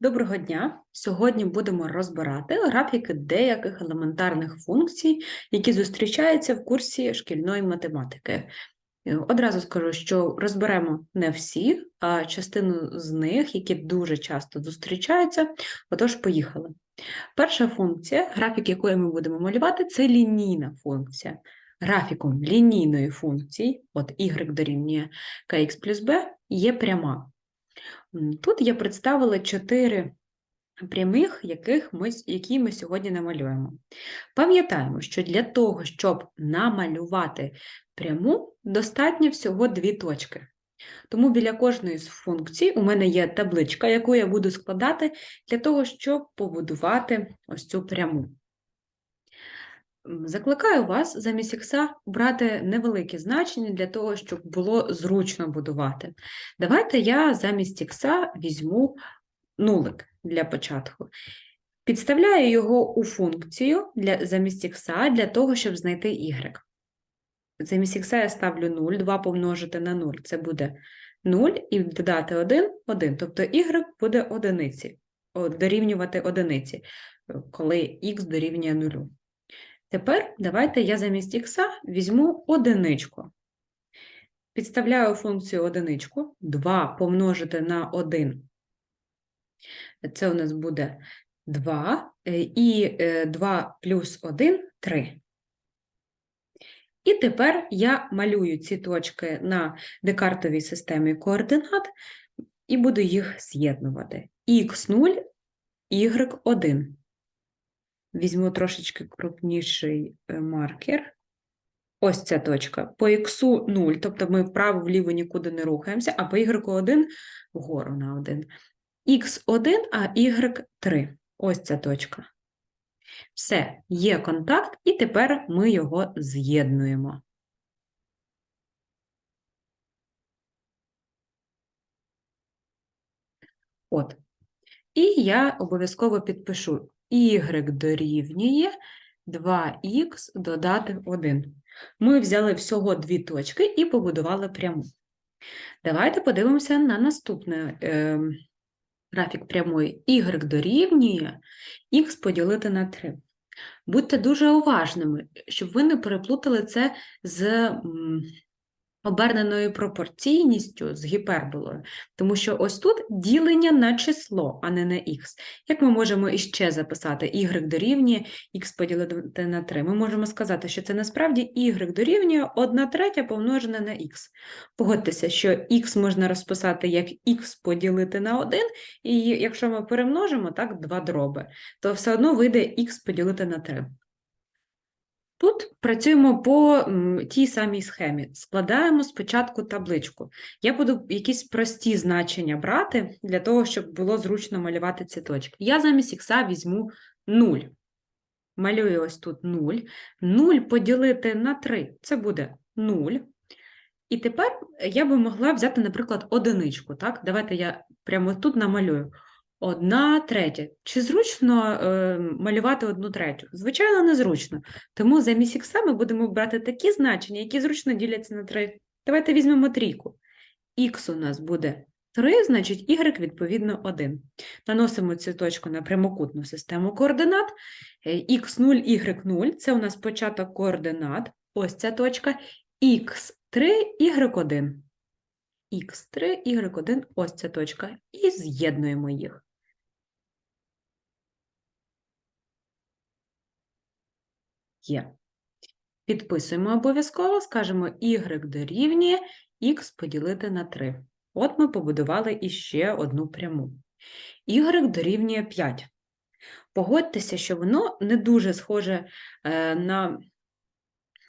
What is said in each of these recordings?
Доброго дня! Сьогодні будемо розбирати графіки деяких елементарних функцій, які зустрічаються в курсі шкільної математики. Е, Одразу скажу, що розберемо не всі, а частину з них, які дуже часто зустрічаються. Отож, поїхали. Перша функція, графік якої ми будемо малювати, це лінійна функція. Графіком лінійної функції, от y дорівнює kx плюс b, є пряма. Тут я представила чотири прямих, яких ми, які ми сьогодні намалюємо. Пам'ятаємо, що для того, щоб намалювати пряму, достатньо всього дві точки. Тому біля кожної з функцій у мене є табличка, яку я буду складати для того, щоб побудувати ось цю пряму. Закликаю вас замість ікса брати невелике значення для того, щоб було зручно будувати. Давайте я замість ікса візьму нулик для початку. Підставляю його у функцію для, замість ікса для того, щоб знайти y. Замість ікса я ставлю 0, 2 помножити на 0, це буде 0, і додати 1 – 1, тобто y буде одиниці, дорівнювати одиниці, коли х дорівнює 0. Тепер давайте я замість ікса візьму одиничку. Підставляю функцію одиничку, 2 помножити на 1. Це у нас буде 2, е, і е, 2 плюс 1 – 3. І тепер я малюю ці точки на декартовій системі координат і буду їх з'єднувати. х0, y1. Візьму трошечки крупніший е, маркер. Ось ця точка. По х 0, тобто ми вправо-вліво нікуди не рухаємося, а по y1 вгору на 1. х1, а y3. Ось ця точка. Все, є контакт, і тепер ми його з'єднуємо. От. І я обов'язково підпишу y дорівнює 2х додати 1. Ми взяли всього дві точки і побудували пряму. Давайте подивимося на наступний е, графік прямої. y дорівнює х поділити на 3. Будьте дуже уважними, щоб ви не переплутали це з оберненою пропорційністю, з гіперболою. Тому що ось тут ділення на число, а не на х. Як ми можемо іще записати y дорівнює х поділити на 3? Ми можемо сказати, що це насправді y дорівнює 1 третя помножена на х. Погодьтеся, що х можна розписати як х поділити на 1, і якщо ми перемножимо так два дроби, то все одно вийде х поділити на 3. Тут працюємо по тій самій схемі. Складаємо спочатку табличку. Я буду якісь прості значення брати для того, щоб було зручно малювати ці точки. Я замість ікса візьму 0. Малюю ось тут 0. 0 поділити на 3 – це буде 0. І тепер я би могла взяти, наприклад, одиничку. Так? Давайте я прямо тут намалюю. Одна третя. Чи зручно е, малювати одну третю? Звичайно, незручно. Тому замість ікса ми будемо брати такі значення, які зручно діляться на 3. Давайте візьмемо трійку. Х у нас буде 3, значить y відповідно 1. Наносимо цю точку на прямокутну систему координат. х0, y0 – це у нас початок координат. Ось ця точка. х3, y1. х3, y1 – ось ця точка. І з'єднуємо їх. Є. Підписуємо обов'язково, скажемо y дорівнює х поділити на 3. От ми побудували іще одну пряму. y дорівнює 5. Погодьтеся, що воно не дуже схоже е, на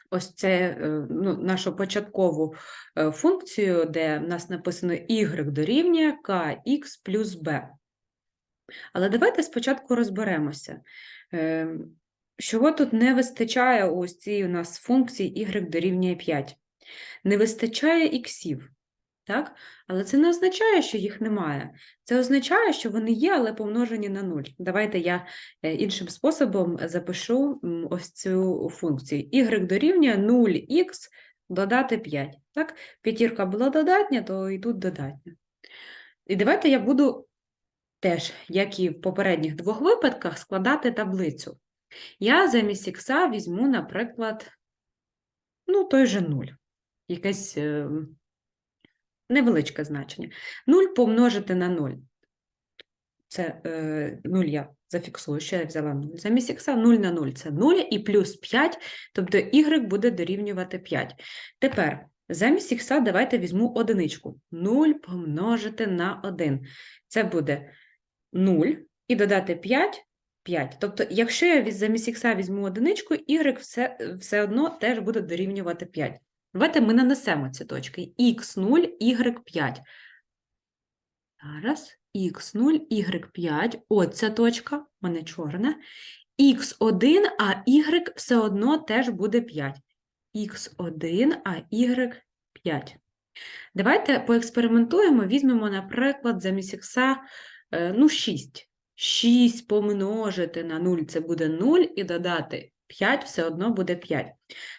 ось це, е, ну, нашу початкову е, функцію, де в нас написано y дорівнює kx плюс b. Але давайте спочатку розберемося. Чого тут не вистачає ось цій у нас функції y дорівнює 5? Не вистачає іксів, так? Але це не означає, що їх немає. Це означає, що вони є, але помножені на 0. Давайте я е, іншим способом запишу ось цю функцію. y дорівнює 0х додати 5. Так? П'ятірка була додатня, то і тут додатня. І давайте я буду теж, як і в попередніх двох випадках, складати таблицю. Я замість ікса візьму, наприклад, ну, той же 0. Якесь е, невеличке значення. 0 помножити на 0. Це е, 0 я зафіксую, що я взяла 0. Замість ікса 0 на 0 це 0 і плюс 5, тобто y буде дорівнювати 5. Тепер замість ікса давайте візьму одиничку. 0 помножити на 1. Це буде 0 і додати 5 5. Тобто, якщо я замість ікса візьму одиничку, y все, все одно теж буде дорівнювати 5. Давайте ми нанесемо ці точки. x0, y5. Зараз x0, y5. От ця точка, в мене чорна. x1, а y все одно теж буде 5. x1, а y5. Давайте поекспериментуємо, візьмемо, наприклад, замість ікса, е, ну, 6. 6 помножити на 0 – це буде 0, і додати 5 все одно буде 5.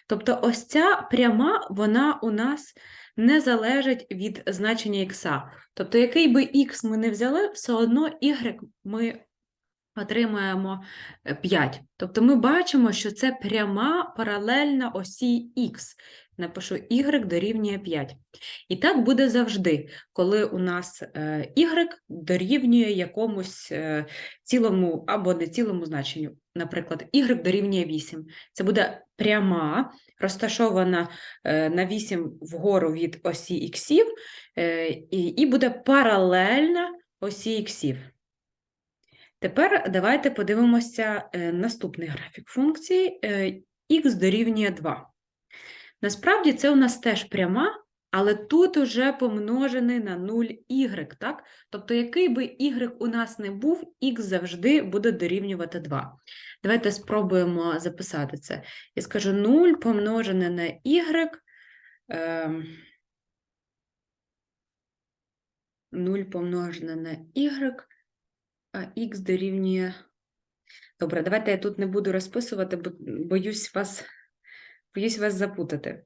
Тобто ось ця пряма, вона у нас не залежить від значення х. Тобто, який би х ми не взяли, все одно y ми отримаємо е, 5. Тобто ми бачимо, що це пряма паралельна осі х. Напишу y дорівнює 5. І так буде завжди, коли у нас е, y дорівнює якомусь е, цілому або не цілому значенню. Наприклад, y дорівнює 8. Це буде пряма, розташована е, на 8 вгору від осі іксів, е, і буде паралельна осі іксів. Тепер давайте подивимося е, наступний графік функції е, х дорівнює 2. Насправді це у нас теж пряма, але тут уже помножений на 0y, так? Тобто, який би y у нас не був, х завжди буде дорівнювати 2. Давайте спробуємо записати це. Я скажу 0 помножене на y. ем, 0 помножене на y, х дорівнює. Добре, давайте я тут не буду розписувати, бо боюсь вас, боюсь вас запутати.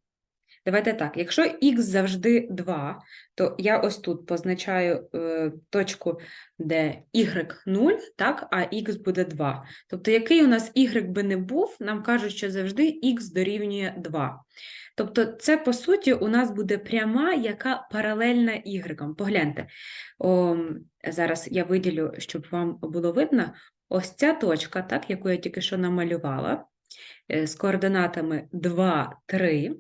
Давайте так, якщо х завжди 2, то я ось тут позначаю е, точку, де y 0, так, а х буде 2. Тобто, який у нас y би не був, нам кажуть, що завжди х дорівнює 2. Тобто, це, по суті, у нас буде пряма, яка паралельна y. Погляньте, зараз я виділю, щоб вам було видно, ось ця точка, так, яку я тільки що намалювала, е, з координатами 2, 3.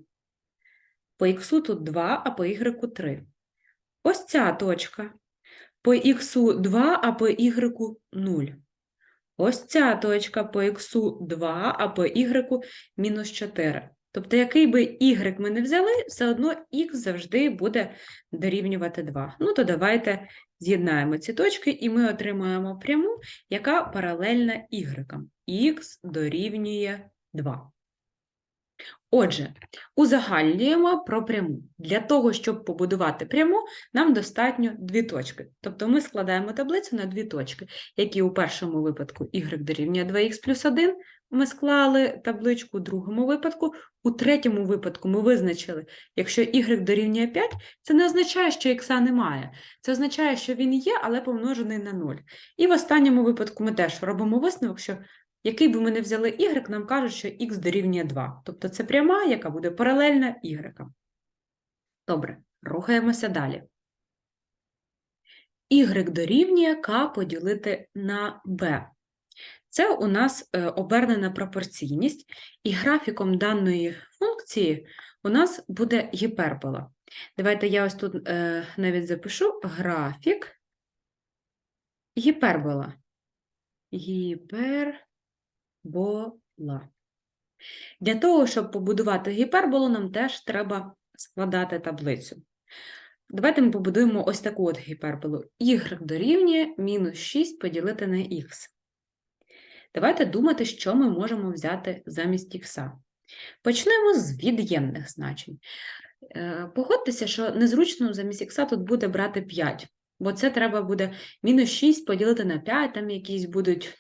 По х тут 2, а по y 3. Ось ця точка. По х 2, а по y 0. Ось ця точка по х 2, а по y мінус 4. Тобто, який би y ми не взяли, все одно х завжди буде дорівнювати 2. Ну, то давайте з'єднаємо ці точки, і ми отримаємо пряму, яка паралельна y. х дорівнює 2. Отже, узагальнюємо про пряму. Для того, щоб побудувати пряму, нам достатньо дві точки. Тобто ми складаємо таблицю на дві точки, які у першому випадку y дорівнює 2х плюс 1, ми склали табличку, у другому випадку, у третьому випадку ми визначили, якщо y дорівнює 5, це не означає, що х немає. Це означає, що він є, але помножений на 0. І в останньому випадку ми теж робимо висновок, що який би ми не взяли y, нам кажуть, що х дорівнює 2. Тобто це пряма, яка буде паралельна y. Добре, рухаємося далі. y дорівнює k поділити на b. Це у нас е, обернена пропорційність, і графіком даної функції у нас буде гіпербола. Давайте я ось тут е, навіть запишу графік гіпербола. Гіпербола. Для того, щоб побудувати гіперболу, нам теж треба складати таблицю. Давайте ми побудуємо ось таку от гіперболу. y дорівнює мінус 6 поділити на х. Давайте думати, що ми можемо взяти замість х. Почнемо з від'ємних значень. Е, Погодьтеся, що незручно замість х тут буде брати 5, бо це треба буде мінус 6 поділити на 5, там якісь будуть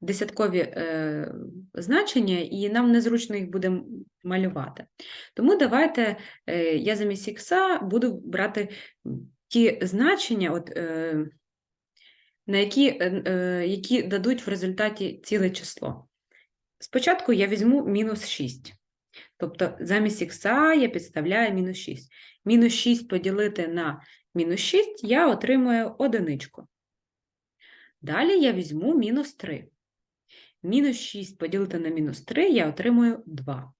десяткові е, значення, і нам незручно їх буде малювати. Тому давайте е, я замість х буду брати ті значення, от, на які, е, е, які дадуть в результаті ціле число. Спочатку я візьму мінус 6. Тобто замість х я підставляю мінус 6. Мінус 6 поділити на мінус 6 я отримую одиничку. Далі я візьму мінус 3. Мінус 6 поділити на мінус 3 я отримую 2.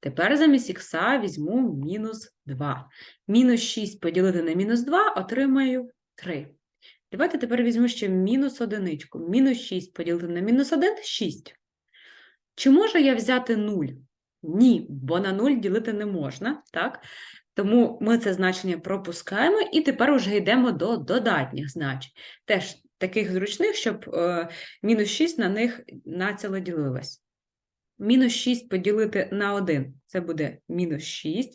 Тепер замість х візьму мінус 2. Мінус 6 поділити на мінус 2 отримаю 3. Давайте тепер візьму ще мінус одиничку. Мінус 6 поділити на мінус 1 – 6. Чи можу я взяти 0? Ні, бо на 0 ділити не можна, так? Тому ми це значення пропускаємо і тепер вже йдемо до додатніх значень. Теж таких зручних, щоб е, мінус 6 на них націло ділилось. Мінус 6 поділити на 1 це буде мінус 6.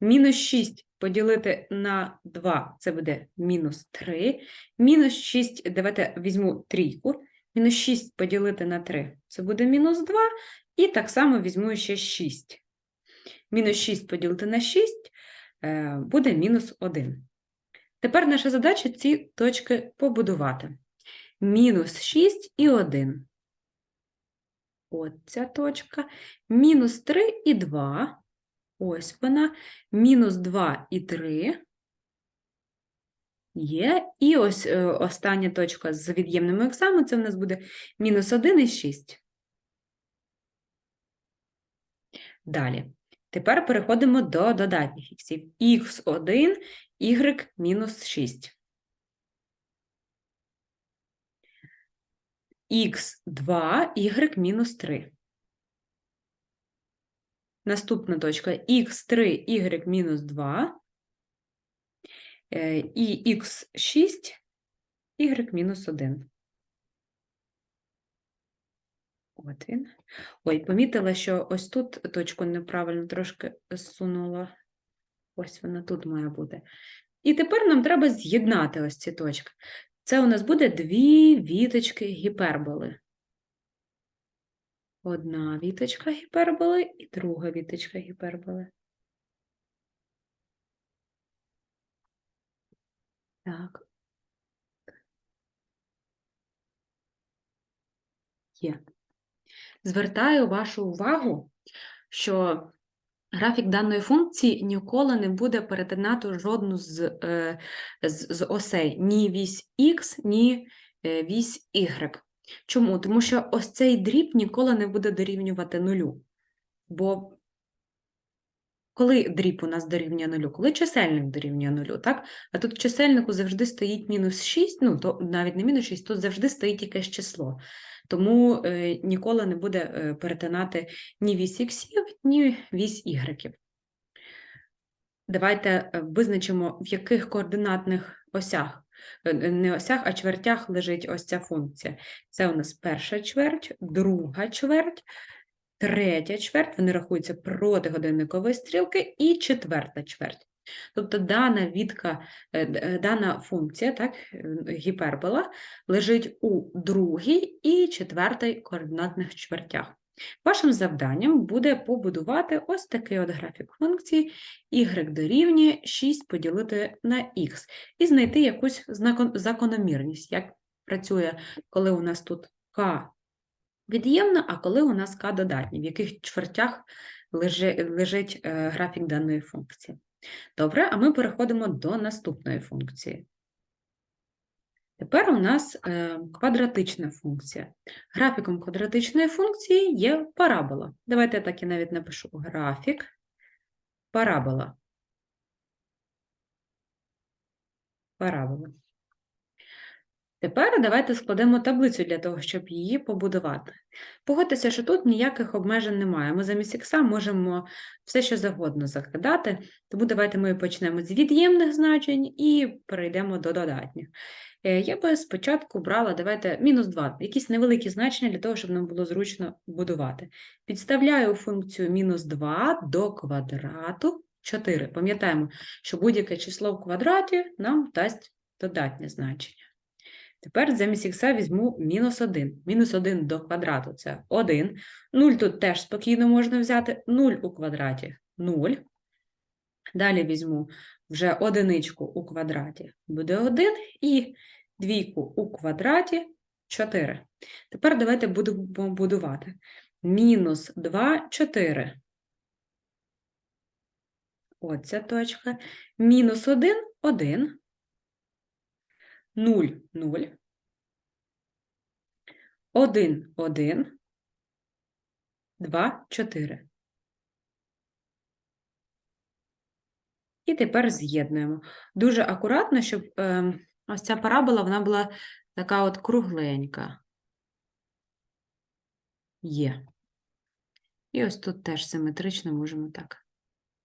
Мінус 6 поділити на 2 це буде мінус 3. Мінус 6, давайте візьму трійку. Мінус 6 поділити на 3 це буде мінус 2. І так само візьму ще 6. Мінус 6 поділити на 6 е, буде мінус 1. Тепер наша задача ці точки побудувати. Мінус 6 і 1. От ця точка. Мінус 3 і 2. Ось вона. Мінус 2 і 3. Є. І ось е, остання точка з від'ємними іксами, це в нас буде мінус 1 і 6. Далі. Тепер переходимо до додатніх іксів. х1, y мінус 6. х2, y мінус 3. Наступна точка х3, y мінус 2. е, І х6, y мінус 1. От він. Ой, помітила, що ось тут точку неправильно трошки зсунула. Ось вона тут має бути. І тепер нам треба з'єднати ось ці точки. Це у нас буде дві віточки гіперболи. Одна віточка гіперболи і друга віточка гіперболи. Так. Є. Звертаю вашу увагу, що графік даної функції ніколи не буде перетинати жодну з, е, з, з осей, ні вісь х, ні е, вісь y. Чому? Тому що ось цей дріб ніколи не буде дорівнювати нулю. Бо коли дріб у нас дорівнює нулю? Коли чисельник дорівнює нулю, так? А тут в чисельнику завжди стоїть мінус 6, ну, то навіть не мінус 6, тут завжди стоїть якесь число. Тому е, ніколи не буде е, перетинати ні вісь іксів, ні вісь ігреків. Давайте е, визначимо, в яких координатних осях, не осях, а чвертях лежить ось ця функція. Це у нас перша чверть, друга чверть, третя чверть, вони рахуються проти годинникової стрілки, і четверта чверть. Тобто дана відка, е, е, дана функція, так, е, гіпербола, лежить у другій і четвертій координатних чвертях. Вашим завданням буде побудувати ось такий от графік функції y дорівнює 6 поділити на x і знайти якусь закономірність, як працює, коли у нас тут k від'ємна, а коли у нас k додатня, в яких чвертях лежить е, графік даної функції. Добре, а ми переходимо до наступної функції. Тепер у нас е, квадратична функція. Графіком квадратичної функції є парабола. Давайте я так і навіть напишу графік парабола. Парабола. Тепер давайте складемо таблицю для того, щоб її побудувати. Погодьтеся, що тут ніяких обмежень немає. Ми замість ікса можемо все, що завгодно закладати, тому давайте ми почнемо з від'ємних значень і перейдемо до додатніх. Е, Я би спочатку брала, давайте, мінус 2, якісь невеликі значення для того, щоб нам було зручно будувати. Підставляю функцію мінус 2 до квадрату 4. Пам'ятаємо, що будь-яке число в квадраті нам дасть додатнє значення. Тепер замість х візьму мінус 1. Мінус 1 до квадрату – це 1. 0 тут теж спокійно можна взяти. 0 у квадраті – 0. Далі візьму вже одиничку у квадраті, буде 1. І двійку у квадраті 4. Тепер давайте будемо будувати. Мінус 2, 4. Оця точка. Мінус 1, 1. 0, 0. 1, 1. 2, 4. І тепер з'єднуємо. Дуже акуратно, щоб е, ось ця парабола вона була така от кругленька. Є. І ось тут теж симетрично можемо так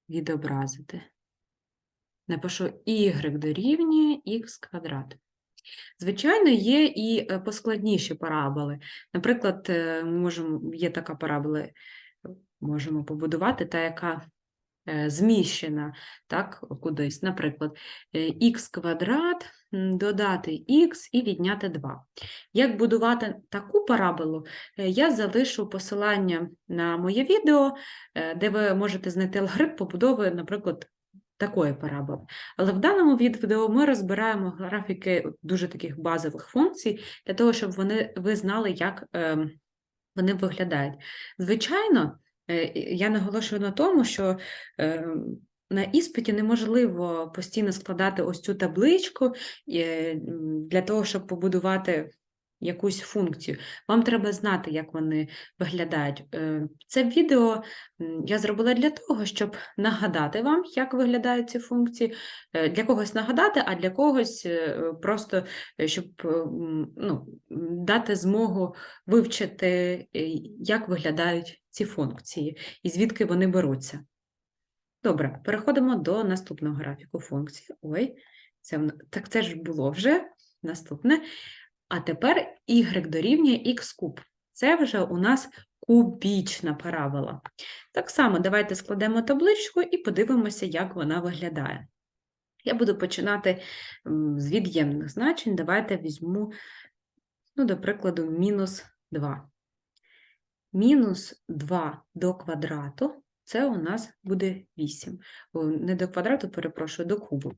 відобразити. Напишу y дорівнює х квадрат. Звичайно, є і е, поскладніші параболи. Наприклад, е, можемо, є така парабола, можемо побудувати, та, яка е, зміщена так, кудись. Наприклад, х квадрат додати х і відняти 2. Як будувати таку параболу, я залишу посилання на моє відео, де ви можете знайти алгоритм побудови, наприклад, такої параболи. Але в даному відео ми розбираємо графіки дуже таких базових функцій, для того, щоб вони, ви знали, як е, вони виглядають. Звичайно, е, я наголошую на тому, що е, на іспиті неможливо постійно складати ось цю табличку е, для того, щоб побудувати якусь функцію. Вам треба знати, як вони виглядають. Е, Це відео я зробила для того, щоб нагадати вам, як виглядають ці функції, Е, для когось нагадати, а для когось е, просто, щоб ну, дати змогу вивчити, як виглядають ці функції і звідки вони беруться. Добре, переходимо до наступного графіку функції. Ой, це, так це ж було вже наступне. А тепер y дорівнює х куб. Це вже у нас кубічна парабола. Так само давайте складемо табличку і подивимося, як вона виглядає. Я буду починати з від'ємних значень. Давайте візьму, ну, до прикладу, мінус 2. Мінус 2 до квадрату це у нас буде 8. Не до квадрату, перепрошую, до кубу.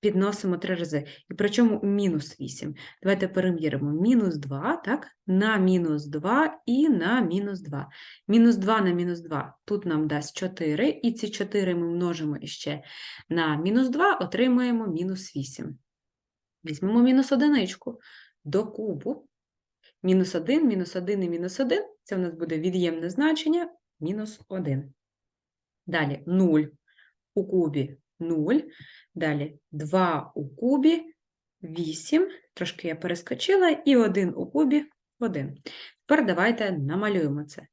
Підносимо три рази. І причому мінус 8. Давайте перевіримо. Мінус 2, так? На мінус 2 і на мінус 2. Мінус 2 на мінус 2 тут нам дасть 4, і ці 4 ми множимо іще на мінус 2, отримаємо мінус 8. Візьмемо мінус одиничку до кубу. Мінус 1, мінус 1 і мінус 1 – це у нас буде від'ємне значення мінус 1. Далі 0 у кубі 0. Далі 2 у кубі 8. Трошки я перескочила, і 1 у кубі 1. Тепер давайте намалюємо це.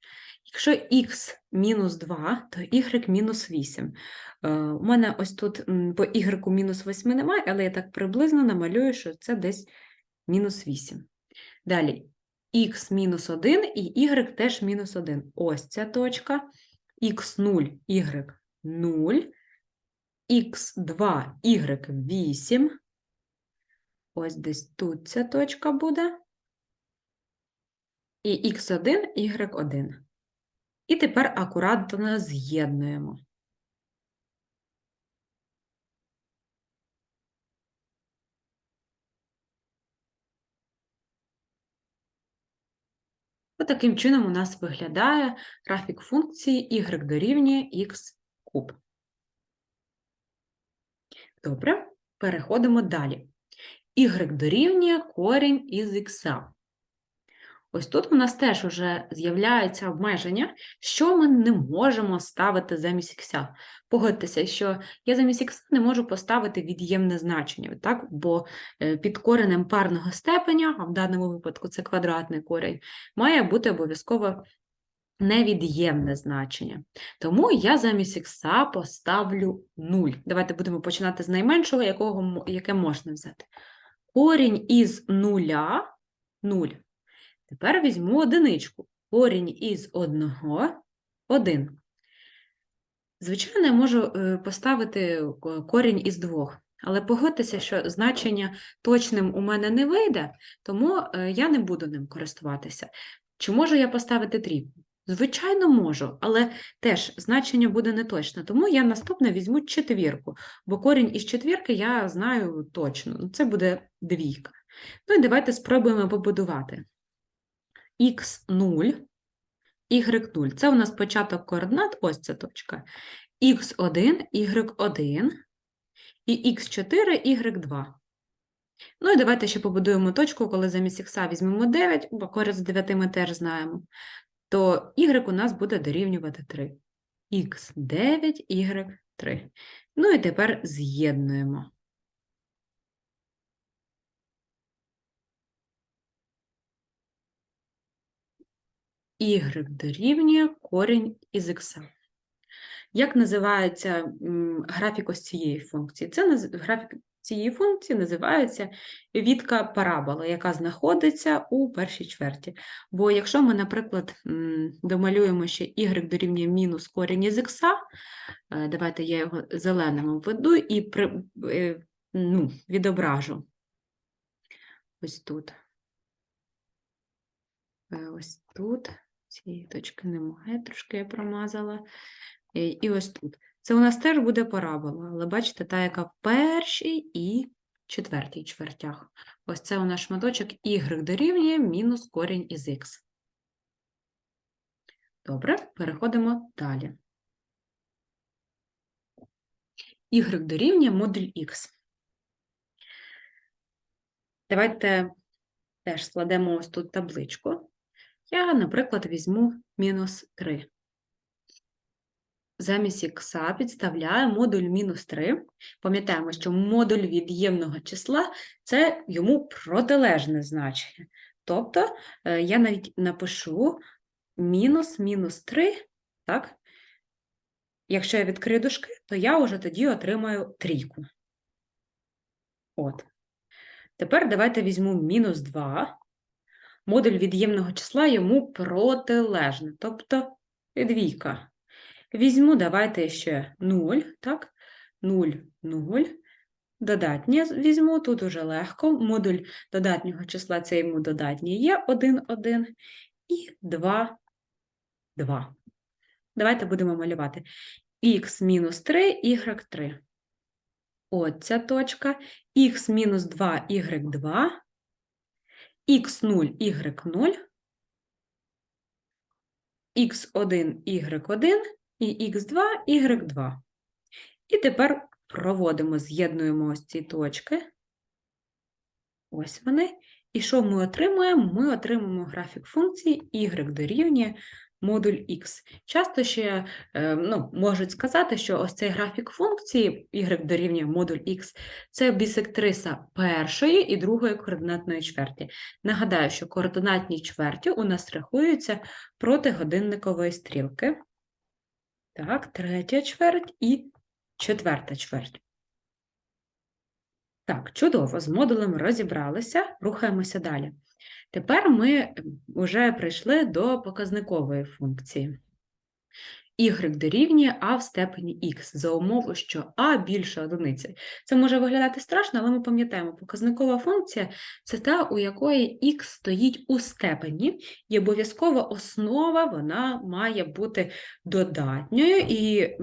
Якщо х мінус 2, то y мінус 8. Е, У мене ось тут по y мінус 8 немає, але я так приблизно намалюю, що це десь мінус 8. Далі х мінус 1 і y теж мінус 1. Ось ця точка. х0, y 0, х2, y 8. Ось десь тут ця точка буде. І х1, y1. І тепер акуратно з'єднуємо. Таким чином у нас виглядає графік функції y дорівнює х куб. Добре, переходимо далі. y дорівнює корінь із х. Ось тут у нас теж вже з'являється обмеження, що ми не можемо ставити замість х. Погодьтеся, що я замість х не можу поставити від'ємне значення, так? бо е, під коренем парного степеня, а в даному випадку це квадратний корінь, має бути обов'язково невід'ємне значення. Тому я замість х поставлю 0. Давайте будемо починати з найменшого, якого, яке можна взяти. Корінь із нуля – 0. Тепер візьму одиничку. Корінь із одного – 1. Звичайно, я можу е, поставити корінь із двох, але погодьтеся, що значення точним у мене не вийде, тому е, я не буду ним користуватися. Чи можу я поставити трійку? Звичайно, можу, але теж значення буде неточне, тому я наступне візьму четвірку, бо корінь із четвірки я знаю точно, ну, це буде двійка. Ну і давайте спробуємо побудувати. х0, y0. Це у нас початок координат, ось ця точка. х1, y1 і х4, y2. Ну і давайте ще побудуємо точку, коли замість х візьмемо 9, бо корінь з 9 ми теж знаємо, то y у нас буде дорівнювати 3. х9, y3. Ну і тепер з'єднуємо. y дорівнює корінь із х. Як називається графік ось цієї функції? Це графік цієї функції називається відка параболи, яка знаходиться у першій чверті. Бо якщо ми, наприклад, домалюємо ще y дорівнює мінус корінь із х, е, давайте я його зеленим введу і при, е, ну, відображу ось тут. Е, Ось тут. Цієї точки немає, трошки я промазала. І ось тут. Це у нас теж буде парабола, але бачите, та, яка в першій і четвертій чвертях. Ось це у нас шматочок y дорівнює мінус корінь із х. Добре, переходимо далі. y дорівнює модуль х. Давайте теж складемо ось тут табличку. Я, наприклад, візьму мінус 3. Замість х підставляю модуль мінус 3. Пам'ятаємо, що модуль від'ємного числа – це йому протилежне значення. Тобто е, я навіть напишу мінус мінус 3, так? Якщо я відкрию дужки, то я вже тоді отримаю трійку. От. Тепер давайте візьму мінус 2. Модуль від'ємного числа йому протилежний, тобто двійка. Візьму, давайте ще 0, так? 0, 0. Додатнє візьму, тут уже легко. Модуль додатнього числа це йому додатнє є 1, 1 і 2, 2. Давайте будемо малювати х мінус 3, y 3. От ця точка, х мінус 2, y 2, х0, y0, х1, y1 і х2, y2. І тепер проводимо, з'єднуємо ось ці точки. Ось вони. І що ми отримуємо? Ми отримуємо графік функції y дорівнює модуль x. Часто ще е, ну, можуть сказати, що ось цей графік функції y дорівнює модуль x – це бісектриса першої і другої координатної чверті. Нагадаю, що координатні чверті у нас рахуються проти годинникової стрілки. Так, третя чверть і четверта чверть. Так, чудово, з модулем розібралися, рухаємося далі. Тепер ми вже прийшли до показникової функції. Y дорівнює а в степені х за умови, що а більше одиниці. Це може виглядати страшно, але ми пам'ятаємо, показникова функція – це та, у якої х стоїть у степені, і обов'язкова основа вона має бути додатньою і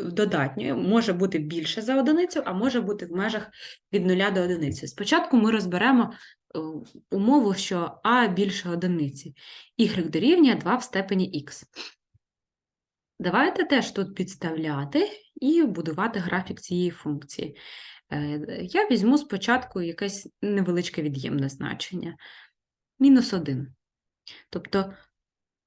додатньою, може бути більше за одиницю, а може бути в межах від 0 до одиниці. Спочатку ми розберемо е, умову, що а більше одиниці, y дорівнює 2 в степені х. Давайте теж тут підставляти і будувати графік цієї функції. Е, Я візьму спочатку якесь невеличке від'ємне значення. Мінус 1. Тобто,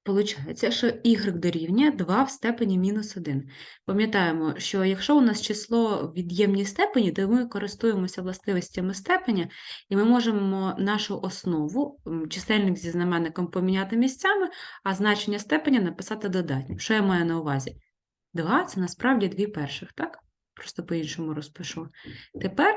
виходить, що y дорівнює 2 в степені мінус 1. Пам'ятаємо, що якщо у нас число в від'ємній степені, то ми користуємося властивостями степеня, і ми можемо нашу основу, чисельник зі знаменником поміняти місцями, а значення степеня написати додатнім. Що я маю на увазі? 2 – це насправді 2 перших, так? Просто по-іншому розпишу. Тепер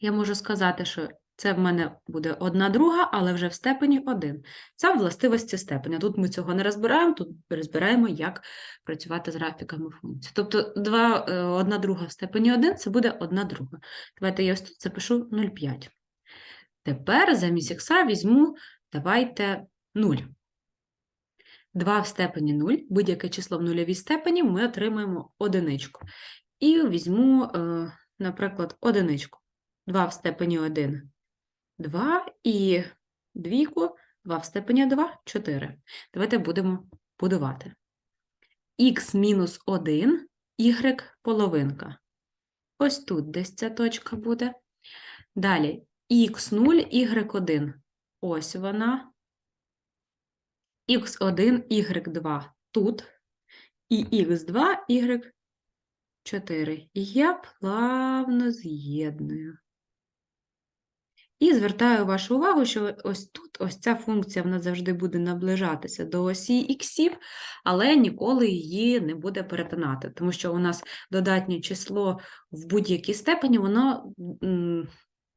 я можу сказати, що це в мене буде одна друга, але вже в степені 1. Це властивості степеня. Тут ми цього не розбираємо, тут розбираємо, як працювати з графіками функцій. Тобто 2, одна друга в степені 1 – це буде одна друга. Давайте я ось тут запишу 0,5. Тепер замість х візьму, давайте 0. 2 в степені 0, будь-яке число в нульовій степені, ми отримаємо одиничку. І візьму, е, наприклад, одиничку. 2 в степені 1 – 2, і двійку 2 в степені 2 – 4. Давайте будемо будувати. х мінус 1, y половинка. Ось тут десь ця точка буде. Далі х0, y1. Ось вона. х1, y2 тут. І х2, y4. І я плавно з'єдную. І звертаю вашу увагу, що ось тут ось ця функція вона завжди буде наближатися до осі іксів, але ніколи її не буде перетинати, тому що у нас додатнє число в будь-якій степені, воно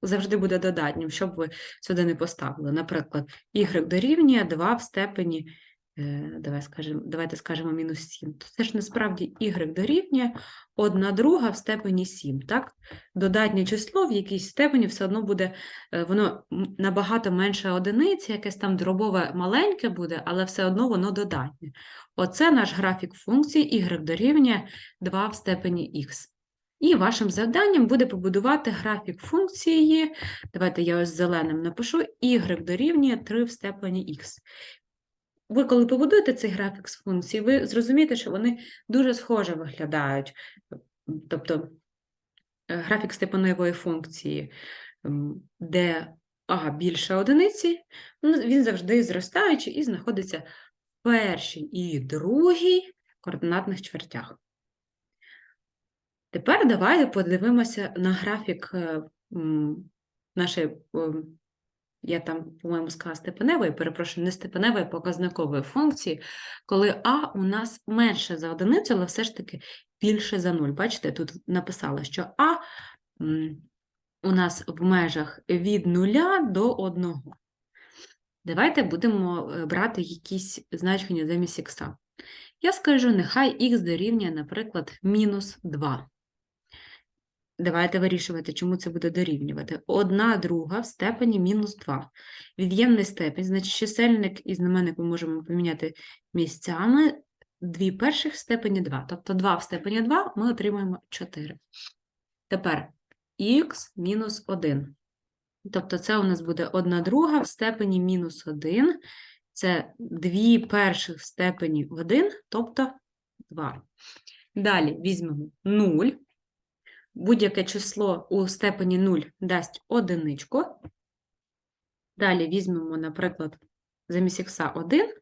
завжди буде додатнім, щоб ви сюди не поставили. Наприклад, y дорівнює 2 в степені, давай скажемо, давайте скажемо мінус 7. То це ж насправді y дорівнює 1 друга в степені 7, так? Додатнє число в якійсь степені все одно буде, е, воно набагато менше одиниці, якесь там дробове маленьке буде, але все одно воно додатнє. Оце наш графік функції y дорівнює 2 в степені х. І вашим завданням буде побудувати графік функції, давайте я ось зеленим напишу, y дорівнює 3 в степені х. Ви коли побудуєте цей графік з функцій, ви зрозумієте, що вони дуже схоже виглядають. Тобто е, графік степеневої функції, де а більше одиниці, ну, він завжди зростаючий і знаходиться в першій і другій координатних чвертях. Тепер давайте подивимося на графік е, нашої, я там, по-моєму, сказала степеневої, перепрошую, не степеневої показникової функції, коли а у нас менше за одиницю, але все ж таки більше за 0. Бачите, тут написала, що а у нас в межах від 0 до 1. Давайте будемо е, брати якісь значення замість ікса. Я скажу, нехай х дорівнює, наприклад, мінус 2. Давайте вирішувати, чому це буде дорівнювати. Одна друга в степені мінус 2. Від'ємний степень, значить чисельник і знаменник ми можемо поміняти місцями. Дві перших в степені 2. Тобто 2 в степені 2 ми отримаємо 4. Тепер х мінус 1. Тобто це у нас буде 1 друга в степені мінус 1. Це 2 перших в степені 1, тобто 2. Далі візьмемо 0. Будь-яке число у степені 0 дасть одиничку. Далі візьмемо, наприклад, замість х 1.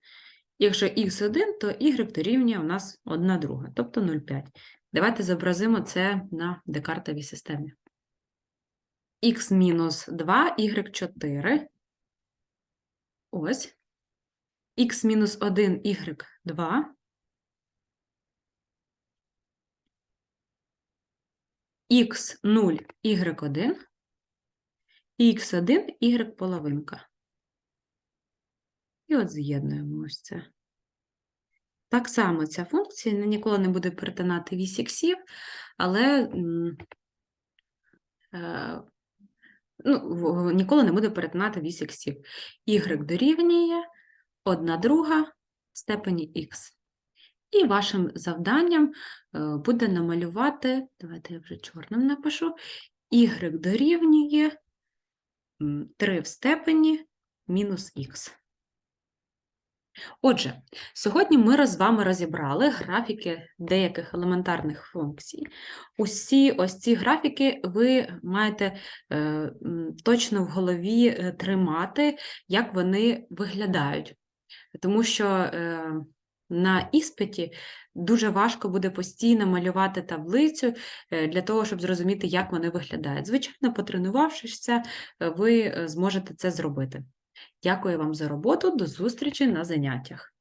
Якщо х1, то y дорівнює у нас 1 друга, тобто 0,5. Давайте зобразимо це на декартовій системі. х мінус 2, y4. Ось. х мінус 1, y2. Х0, y1 і х1, y половинка. І от з'єднуємо ось це. Так само ця функція ніколи не буде перетинати вісь іксів, але е, ну, ніколи не буде перетинати вісь іксів. y дорівнює 1 друга в степені х. І вашим завданням е, буде намалювати, давайте я вже чорним напишу, y дорівнює 3 в степені мінус х. Отже, сьогодні ми з вами розібрали графіки деяких елементарних функцій. Усі ось ці графіки ви маєте е, точно в голові е, тримати, як вони виглядають. Тому що на іспиті дуже важко буде постійно малювати таблицю е, для того, щоб зрозуміти, як вони виглядають. Звичайно, потренувавшися, е, ви е, зможете це зробити. Дякую вам за роботу. До зустрічі на заняттях.